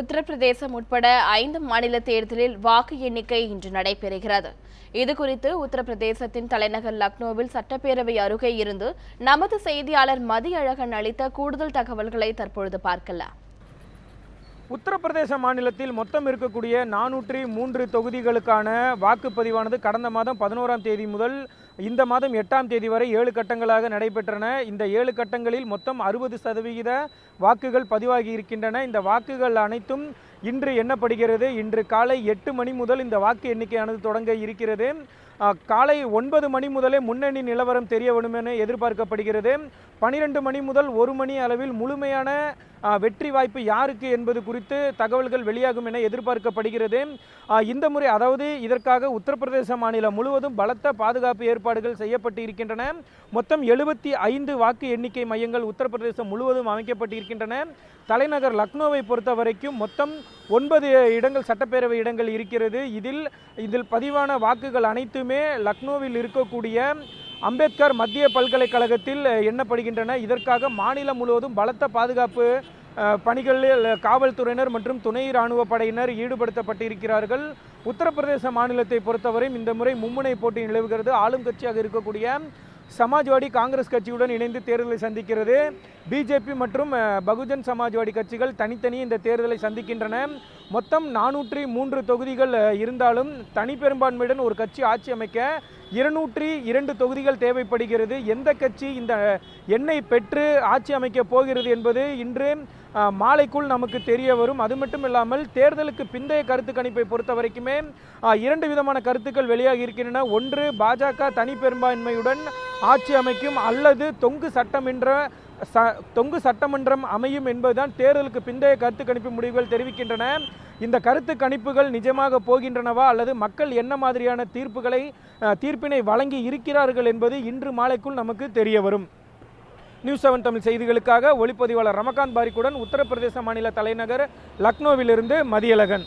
உத்தரப்பிரதேசம் உட்பட ஐந்து மாநில தேர்தலில் வாக்கு எண்ணிக்கை இன்று நடைபெறுகிறது. இதுகுறித்து உத்தரப்பிரதேசத்தின் தலைநகர் லக்னோவில் சட்டப்பேரவை அருகே இருந்து நமது செய்தியாளர் மதியழகன் அளித்த கூடுதல் தகவல்களை தற்பொழுது பார்க்கலாம். உத்தரப்பிரதேச மாநிலத்தில் மொத்தம் இருக்கக்கூடிய நானூற்றி மூன்று தொகுதிகளுக்கான வாக்குப்பதிவானது கடந்த மாதம் பதினோராம் தேதி முதல் இந்த மாதம் எட்டாம் தேதி வரை ஏழு கட்டங்களாக நடைபெற்றன. இந்த ஏழு கட்டங்களில் மொத்தம் அறுபது சதவிகித வாக்குகள் பதிவாகி இருக்கின்றன. இந்த வாக்குகள் அனைத்தும் இன்று எண்ணப்படுகிறது. இன்று காலை எட்டு மணி முதல் இந்த வாக்கு எண்ணிக்கையானது தொடங்க இருக்கிறது. காலை ஒன்பது மணி முதலே முன்னணி நிலவரம் தெரிய வரும் என எதிர்பார்க்கப்படுகிறது. பனிரெண்டு மணி முதல் ஒரு மணி அளவில் முழுமையான வெற்றி வாய்ப்பு யாருக்கு என்பது குறித்து தகவல்கள் வெளியாகும் என எதிர்பார்க்கப்படுகிறது. இந்த முறை அதாவது இதற்காக உத்தரப்பிரதேச மாநிலம் முழுவதும் பலத்த பாதுகாப்பு ஏற்பாடுகள் செய்யப்பட்டு இருக்கின்றன மொத்தம் எழுபத்தி ஐந்து வாக்கு எண்ணிக்கை மையங்கள் உத்தரப்பிரதேசம் முழுவதும் அமைக்கப்பட்டு இருக்கின்றன தலைநகர் லக்னோவை பொறுத்த வரைக்கும் மொத்தம் ஒன்பது இடங்கள் சட்டப்பேரவை இடங்கள் இருக்கிறது. இதில் இதில் பதிவான வாக்குகள் அனைத்துமே லக்னோவில் இருக்கக்கூடிய அம்பேத்கர் மத்திய பல்கலைக்கழகத்தில் எண்ணப்படுகின்றன. இதற்காக மாநிலம் முழுவதும் பலத்த பாதுகாப்பு பணிகளில் காவல்துறையினர் மற்றும் துணை இராணுவ படையினர் ஈடுபடுத்தப்பட்டிருக்கிறார்கள். உத்தரப்பிரதேச மாநிலத்தை பொறுத்தவரையும் இந்த முறை மும்முனை போட்டி நிலவுகிறது. ஆளும் கட்சியாக இருக்கக்கூடிய சமாஜ்வாடி காங்கிரஸ் கட்சியுடன் இணைந்து தேர்தலை சந்திக்கிறது. பிஜேபி மற்றும் பகுஜன் சமாஜ்வாடி கட்சிகள் தனித்தனி இந்த தேர்தலை சந்திக்கின்றன. மொத்தம் நானூற்றி மூன்று தொகுதிகள் இருந்தாலும் தனி பெரும்பான்மையுடன் ஒரு கட்சி ஆட்சி அமைக்க இருநூற்றி இரண்டு தொகுதிகள் தேவைப்படுகிறது. எந்த கட்சி இந்த எண்ணை பெற்று ஆட்சி அமைக்க போகிறது என்பது இன்று மாலைக்குள் நமக்கு தெரிய வரும். அது மட்டும் இல்லாமல் தேர்தலுக்கு பிந்தைய கருத்து கணிப்பை பொறுத்த வரைக்குமே இரண்டு விதமான கருத்துக்கள் வெளியாகி இருக்கின்றன. ஒன்று பாஜக தனி பெரும்பான்மையுடன் ஆட்சி அமைக்கும் அல்லது தொங்கு சட்டமன்ற ச தொங்கு சட்டமன்றம் அமையும் என்பதுதான் தேர்தலுக்கு பிந்தைய கருத்து கணிப்பு முடிவுகள் தெரிவிக்கின்றன. இந்த கருத்து கணிப்புகள் நிஜமாக போகின்றனவா அல்லது மக்கள் என்ன மாதிரியான தீர்ப்புகளை தீர்ப்பினை வழங்கி இருக்கிறார்கள் என்பது இன்று மாலைக்குள் நமக்கு தெரிய வரும். நியூஸ் செவன் தமிழ் செய்திகளுக்காக ஒளிப்பதிவாளர் ரமகாந்த் பாரிக்குடன் உத்தரப்பிரதேச மாநில தலைநகர் லக்னோவிலிருந்து மதியழகன்.